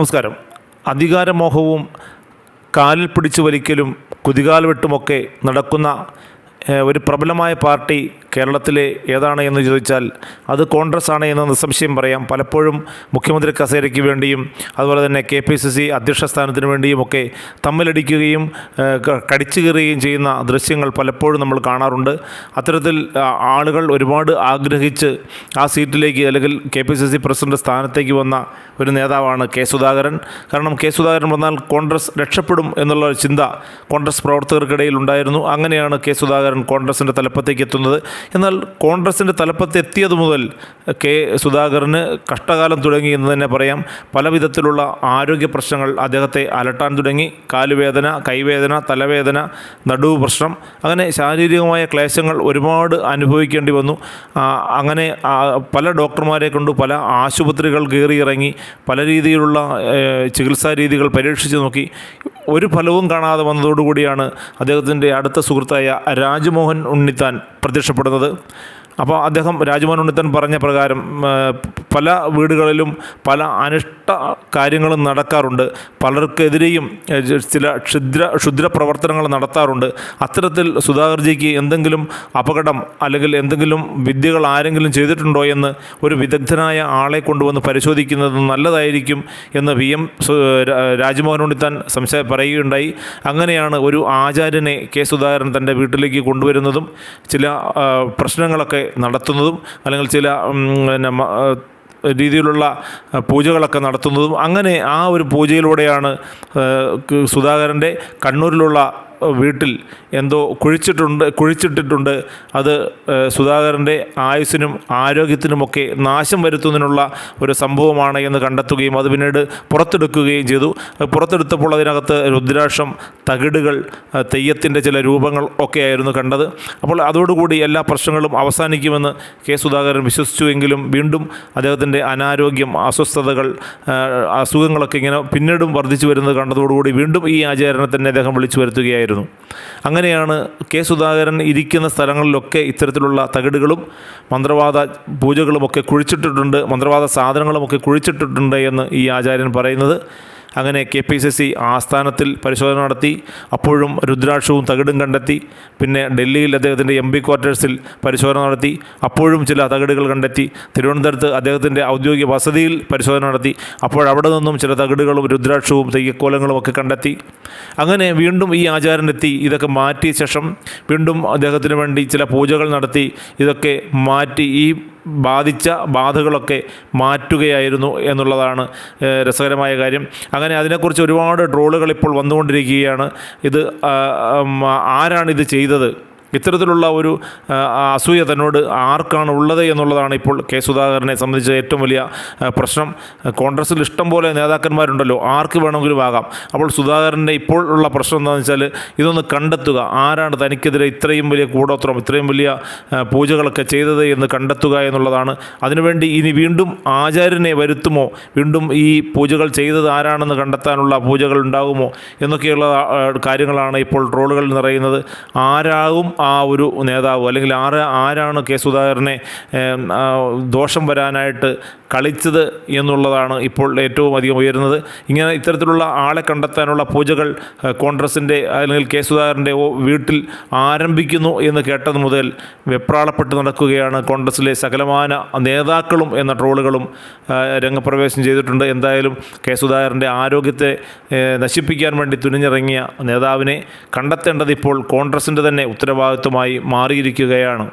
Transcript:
നമസ്കാരം. അധികാരമോഹവും കാലിൽ പിടിച്ചു വലിക്കലും കുതികാൽ വെട്ടുമൊക്കെ നടക്കുന്ന ഒരു പ്രബലമായ പാർട്ടി കേരളത്തിലെ ഏതാണ് എന്ന് ചോദിച്ചാൽ അത് കോൺഗ്രസ് ആണ് എന്ന് നിസ്സംശയം പറയാം. പലപ്പോഴും മുഖ്യമന്ത്രി കസേരയ്ക്ക് വേണ്ടിയും അതുപോലെ തന്നെ കെ പി സി സി അധ്യക്ഷ സ്ഥാനത്തിന് വേണ്ടിയുമൊക്കെ തമ്മിലടിക്കുകയും കടിച്ചു കയറുകയും ചെയ്യുന്ന ദൃശ്യങ്ങൾ പലപ്പോഴും നമ്മൾ കാണാറുണ്ട്. അത്തരത്തിൽ ആളുകൾ ഒരുപാട് ആഗ്രഹിച്ച് ആ സീറ്റിലേക്ക് അല്ലെങ്കിൽ K P C C president സ്ഥാനത്തേക്ക് വന്ന ഒരു നേതാവാണ് കെ സുധാകരൻ. കാരണം കെ സുധാകരൻ വന്നാൽ കോൺഗ്രസ് രക്ഷപ്പെടും എന്നുള്ള ചിന്ത കോൺഗ്രസ് പ്രവർത്തകർക്കിടയിൽ ഉണ്ടായിരുന്നു. അങ്ങനെയാണ് കെ സുധാകരൻ കോൺഗ്രസിന്റെ തലപ്പത്തേക്ക് എത്തുന്നത്. എന്നാൽ കോൺഗ്രസിന്റെ തലപ്പത്ത് എത്തിയത് മുതൽ കെ സുധാകരന് കഷ്ടകാലം തുടങ്ങി എന്ന് തന്നെ പറയാം. പല വിധത്തിലുള്ള ആരോഗ്യ പ്രശ്നങ്ങൾ അദ്ദേഹത്തെ അലട്ടാൻ തുടങ്ങി. കാലുവേദന കൈവേദന തലവേദന നടുവ് പ്രശ്നം അങ്ങനെ ശാരീരികമായ ക്ലേശങ്ങൾ ഒരുപാട് അനുഭവിക്കേണ്ടി വന്നു. അങ്ങനെ പല ഡോക്ടർമാരെ കൊണ്ട് പല ആശുപത്രികൾ കയറി ഇറങ്ങി പല രീതിയിലുള്ള ചികിത്സാ രീതികൾ പരീക്ഷിച്ച് നോക്കി. ഒരു ഫലവും കാണാതെ വന്നതോടുകൂടിയാണ് അദ്ദേഹത്തിന്റെ അടുത്ത സുഹൃത്തായ രാജ്മോഹൻ ഉണ്ണിത്താൻ പ്രത്യക്ഷപ്പെടുന്നത്. അപ്പോൾ അദ്ദേഹം രാജ്മോഹൻ ഉണ്ണിത്തൻ പറഞ്ഞ പ്രകാരം പല വീടുകളിലും പല അനിഷ്ട കാര്യങ്ങളും നടക്കാറുണ്ട്. പലർക്കെതിരെയും ചില ക്ഷുദ്ര ക്ഷുദ്ര പ്രവർത്തനങ്ങൾ നടത്താറുണ്ട്. അത്തരത്തിൽ സുധാകർജിക്ക് എന്തെങ്കിലും അപകടം അല്ലെങ്കിൽ എന്തെങ്കിലും വിദ്യകൾ ആരെങ്കിലും ചെയ്തിട്ടുണ്ടോ എന്ന് ഒരു വിദഗ്ധനായ ആളെ കൊണ്ടുവന്ന് പരിശോധിക്കുന്നത് നല്ലതായിരിക്കും എന്ന് വി എം രാജ്മോഹൻ ഉണ്ണിത്താൻ സംശയ പറയുകയുണ്ടായി. അങ്ങനെയാണ് ഒരു ആചാര്യനെ കെ സുധാകരൻ തന്റെ വീട്ടിലേക്ക് കൊണ്ടുവരുന്നതും ചില പ്രശ്നങ്ങളൊക്കെ നടത്തുന്നതും അല്ലെങ്കിൽ ചില പിന്നെ രീതിയിലുള്ള പൂജകളൊക്കെ നടത്തുന്നതും അങ്ങനെ ആ ഒരു പൂജയിലൂടെയാണ് സുധാകരന്റെ കണ്ണൂരിലുള്ള വീട്ടിൽ എന്തോ കുഴിച്ചിട്ടുണ്ട് കുഴിച്ചിട്ടിട്ടുണ്ട്. അത് സുധാകരന്റെ ആയുസ്സിനും ആരോഗ്യത്തിനുമൊക്കെ നാശം വരുത്തുന്നതിനുള്ള ഒരു സംഭവമാണ് എന്ന് കണ്ടെത്തുകയും അത് പിന്നീട് പുറത്തെടുക്കുകയും ചെയ്തു. പുറത്തെടുത്തപ്പോൾ അതിനകത്ത് രുദ്രാക്ഷം തകിടുകൾ തെയ്യത്തിന്റെ ചില രൂപങ്ങൾ ഒക്കെ ആയിരുന്നു കണ്ടത്. അപ്പോൾ അതോടുകൂടി എല്ലാ പ്രശ്നങ്ങളും അവസാനിക്കുമെന്ന് കെ സുധാകരൻ വിശ്വസിച്ചുവെങ്കിലും വീണ്ടും അദ്ദേഹത്തിന്റെ അനാരോഗ്യം അസ്വസ്ഥതകൾ അസുഖങ്ങളൊക്കെ ഇങ്ങനെ പിന്നീടും വർദ്ധിച്ചു വരുന്നത് കണ്ടതോടുകൂടി വീണ്ടും ഈ ആചാരണത്തിനെ അദ്ദേഹം വിളിച്ചു വരുത്തുകയായിരുന്നു. അങ്ങനെയാണ് കെ സുധാകരൻ ഇരിക്കുന്ന സ്ഥലങ്ങളിലൊക്കെ ഇത്തരത്തിലുള്ള തകിടുകളും മന്ത്രവാദ പൂജകളുമൊക്കെ കുഴിച്ചിട്ടിട്ടുണ്ട് മന്ത്രവാദ സാധനങ്ങളുമൊക്കെ കുഴിച്ചിട്ടിട്ടുണ്ട് എന്ന് ഈ ആചാര്യൻ പറയുന്നത്. അങ്ങനെ കെ പി സി സി ആസ്ഥാനത്തിൽ പരിശോധന നടത്തി അപ്പോഴും രുദ്രാക്ഷവും തകിടും കണ്ടെത്തി പിന്നെ ഡൽഹിയിൽ അദ്ദേഹത്തിന്റെ എം പി ക്വാർട്ടേഴ്സിൽ പരിശോധന നടത്തി അപ്പോഴും ചില തകിടുകൾ കണ്ടെത്തി തിരുവനന്തപുരത്ത് അദ്ദേഹത്തിന്റെ ഔദ്യോഗിക വസതിയിൽ പരിശോധന നടത്തി അപ്പോഴവിടെ നിന്നും ചില തകിടുകളും രുദ്രാക്ഷവും തെയ്യക്കോലങ്ങളും ഒക്കെ കണ്ടെത്തി. അങ്ങനെ വീണ്ടും ഈ ആചാരനെത്തി ഇതൊക്കെ മാറ്റിയ ശേഷം വീണ്ടും അദ്ദേഹത്തിന് വേണ്ടി ചില പൂജകൾ നടത്തി ഇതൊക്കെ മാറ്റി ഈ ബാധിച്ച ബാധകളൊക്കെ മാറ്റുകയായിരുന്നു എന്നുള്ളതാണ് രസകരമായ കാര്യം. അങ്ങനെ അതിനെക്കുറിച്ച് ഒരുപാട് ട്രോളുകൾ ഇപ്പോൾ വന്നുകൊണ്ടിരിക്കുകയാണ്. ഇത് ആരാണിത് ചെയ്തത്? ഇത്തരത്തിലുള്ള ഒരു അസൂയ തന്നോട് ആർക്കാണ് ഉള്ളത് എന്നുള്ളതാണ് ഇപ്പോൾ കെ സുധാകരനെ സംബന്ധിച്ച ഏറ്റവും വലിയ പ്രശ്നം. കോൺഗ്രസിൽ ഇഷ്ടം പോലെ നേതാക്കന്മാരുണ്ടല്ലോ ആർക്ക് വേണമെങ്കിലും ആകാം. അപ്പോൾ സുധാകരന്റെ ഇപ്പോൾ ഉള്ള പ്രശ്നം എന്താണെന്ന് വെച്ചാൽ ഇതൊന്ന് കണ്ടെത്തുക. ആരാണ് തനിക്കെതിരെ ഇത്രയും വലിയ കൂടോത്രം ഇത്രയും വലിയ പൂജകളൊക്കെ ചെയ്തത് എന്ന് കണ്ടെത്തുക എന്നുള്ളതാണ്. അതിനുവേണ്ടി ഇനി വീണ്ടും ആചാര്യനെ വരുത്തുമോ? വീണ്ടും ഈ പൂജകൾ ചെയ്തത് ആരാണെന്ന് കണ്ടെത്താനുള്ള പൂജകൾ ഉണ്ടാകുമോ? എന്നൊക്കെയുള്ള കാര്യങ്ങളാണ് ഇപ്പോൾ ട്രോളുകൾ നിറയുന്നത്. ആരാകും ആ ഒരു നേതാവ് അല്ലെങ്കിൽ ആര് ആരാണ് കെ സുധാകരനെ ദോഷം വരാനായിട്ട് കളിച്ചത് എന്നുള്ളതാണ് ഇപ്പോൾ ഏറ്റവും അധികം ഉയരുന്നത്. ഇങ്ങനെ ഇത്തരത്തിലുള്ള ആളെ കണ്ടെത്താനുള്ള പൂജകൾ കോൺഗ്രസിന്റെ അല്ലെങ്കിൽ കെ സുധാകരന്റെ വീട്ടിൽ ആരംഭിക്കുന്നു എന്ന് കേട്ടത് മുതൽ വെപ്രാളപ്പെട്ട് നടക്കുകയാണ്. കോൺഗ്രസിലെ സകലമാന നേതാക്കളും എന്ന ട്രോളുകളും രംഗപ്രവേശം ചെയ്തിട്ടുണ്ട്. എന്തായാലും കെ സുധാകരന്റെ ആരോഗ്യത്തെ നശിപ്പിക്കാൻ വേണ്ടി തുനിഞ്ഞിറങ്ങിയ നേതാവിനെ കണ്ടെത്തേണ്ടത് ഇപ്പോൾ കോൺഗ്രസിന്റെ തന്നെ ഉത്തരവാദിത്വമായി മാറിയിരിക്കുകയാണ്.